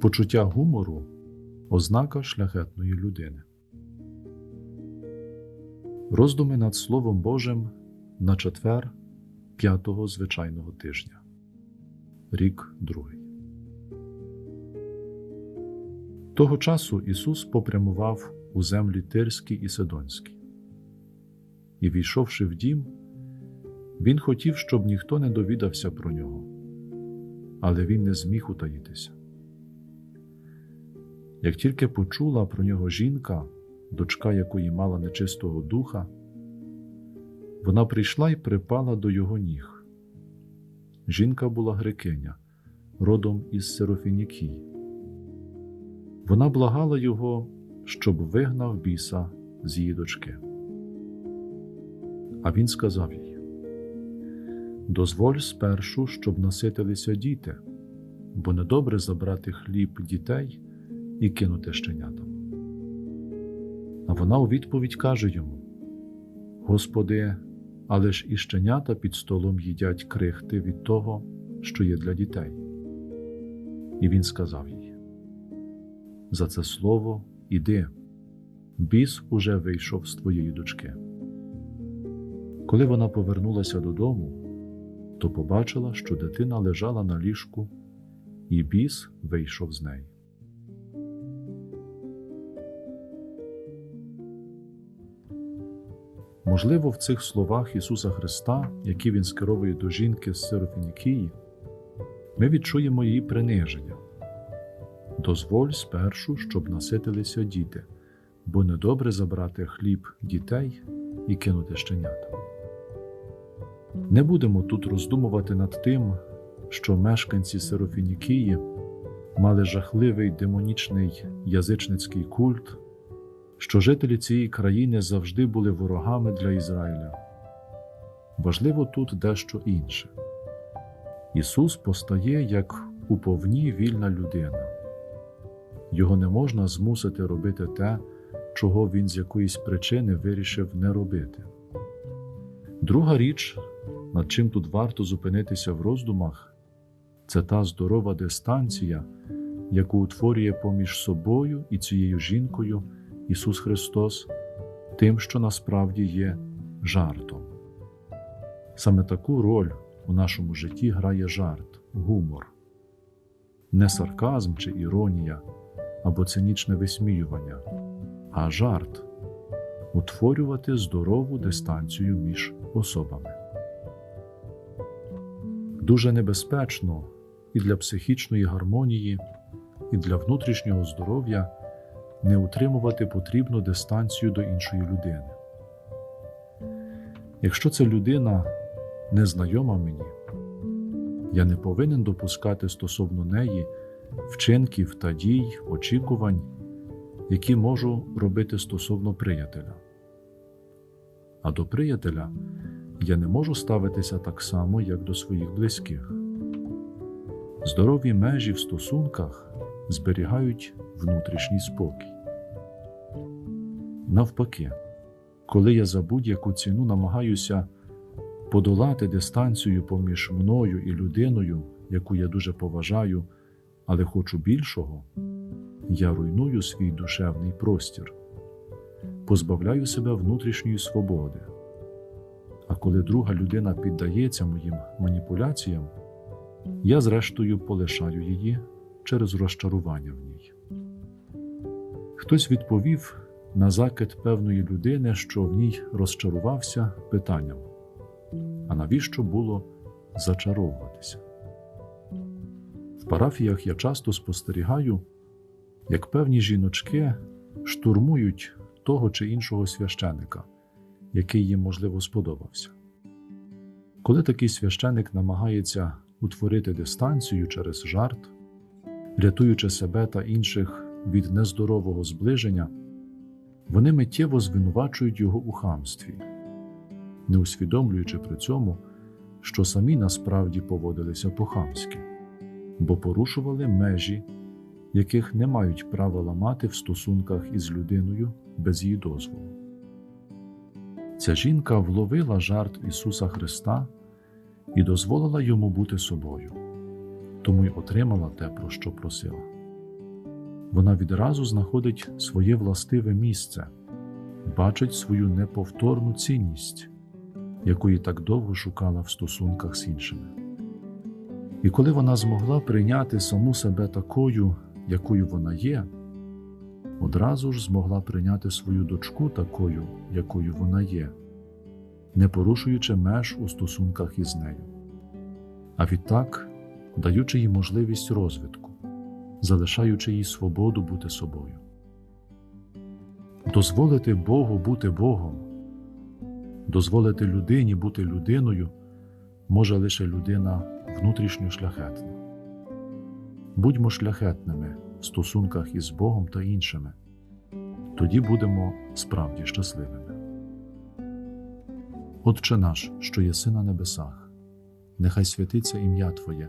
Почуття гумору ознака шляхетної людини. Роздуми над Словом Божим на четвер п'ятого звичайного тижня. Рік другий. Того часу Ісус попрямував у землі Тирські і Сидонські. І, війшовши в дім, Він хотів, щоб ніхто не довідався про нього, але він не зміг утаїтися. Як тільки почула про нього жінка, дочка якої мала нечистого духа, вона прийшла і припала до його ніг. Жінка була грекиня, родом із Серофінікії. Вона благала його, щоб вигнав біса з її дочки. А він сказав їй: Дозволь спершу, щоб наситилися діти, бо недобре забрати хліб дітей і кинути щенятам. А вона у відповідь каже йому: Господи, але ж і щенята під столом їдять крихти від того, що є для дітей. І він сказав їй: За це слово іди, біс уже вийшов з твоєї дочки. Коли вона повернулася додому, то побачила, що дитина лежала на ліжку, і біс вийшов з неї. Можливо, в цих словах Ісуса Христа, які Він скеровує до жінки з Сирофінікії, ми відчуємо її приниження. Дозволь спершу, щоб наситилися діти, бо недобре забрати хліб дітей і кинути щенята. Не будемо тут роздумувати над тим, що мешканці Сирофінікії мали жахливий демонічний язичницький культ що жителі цієї країни завжди були ворогами для Ізраїля. Важливо тут дещо інше. Ісус постає як уповні вільна людина, його не можна змусити робити те, чого він з якоїсь причини вирішив не робити. Друга річ, над чим тут варто зупинитися в роздумах, це та здорова дистанція, яку утворює поміж собою і цією жінкою. Ісус Христос тим, що насправді є жартом. Саме таку роль у нашому житті грає жарт, гумор, не сарказм чи іронія або цинічне висміювання, а жарт утворювати здорову дистанцію між особами. Дуже небезпечно і для психічної гармонії, і для внутрішнього здоров'я не утримувати потрібну дистанцію до іншої людини. Якщо ця людина незнайома мені, я не повинен допускати стосовно неї вчинків та дій, очікувань, які можу робити стосовно приятеля. А до приятеля я не можу ставитися так само, як до своїх близьких. Здорові межі в стосунках зберігають внутрішній спокій. Навпаки, коли я за будь-яку ціну намагаюся подолати дистанцію поміж мною і людиною, яку я дуже поважаю, але хочу більшого, я руйную свій душевний простір, позбавляю себе внутрішньої свободи. А коли друга людина піддається моїм маніпуляціям, я зрештою полишаю її через розчарування в ній. Хтось відповів на закид певної людини, що в ній розчарувався питанням а навіщо було зачаровуватися? В парафіях я часто спостерігаю, як певні жіночки штурмують того чи іншого священика, який їм, можливо, сподобався. Коли такий священик намагається утворити дистанцію через жарт, рятуючи себе та інших від нездорового зближення, вони миттєво звинувачують його у хамстві, не усвідомлюючи при цьому, що самі насправді поводилися по-хамськи, бо порушували межі, яких не мають права ламати в стосунках із людиною без її дозволу. Ця жінка вловила жарт Ісуса Христа і дозволила йому бути собою, тому й отримала те, про що просила. вона відразу знаходить своє властиве місце, бачить свою неповторну цінність, якої так довго шукала в стосунках з іншими. І коли вона змогла прийняти саму себе такою, якою вона є, одразу ж змогла прийняти свою дочку такою, якою вона є, не порушуючи меж у стосунках із нею, а відтак даючи їй можливість розвитку, залишаючи їй свободу бути собою. Дозволити Богу бути Богом, дозволити людині бути людиною може лише людина внутрішньо шляхетна. Будьмо шляхетними в стосунках із Богом та іншими, тоді будемо справді щасливими. Отче наш, що єси на небесах, нехай святиться ім'я Твоє,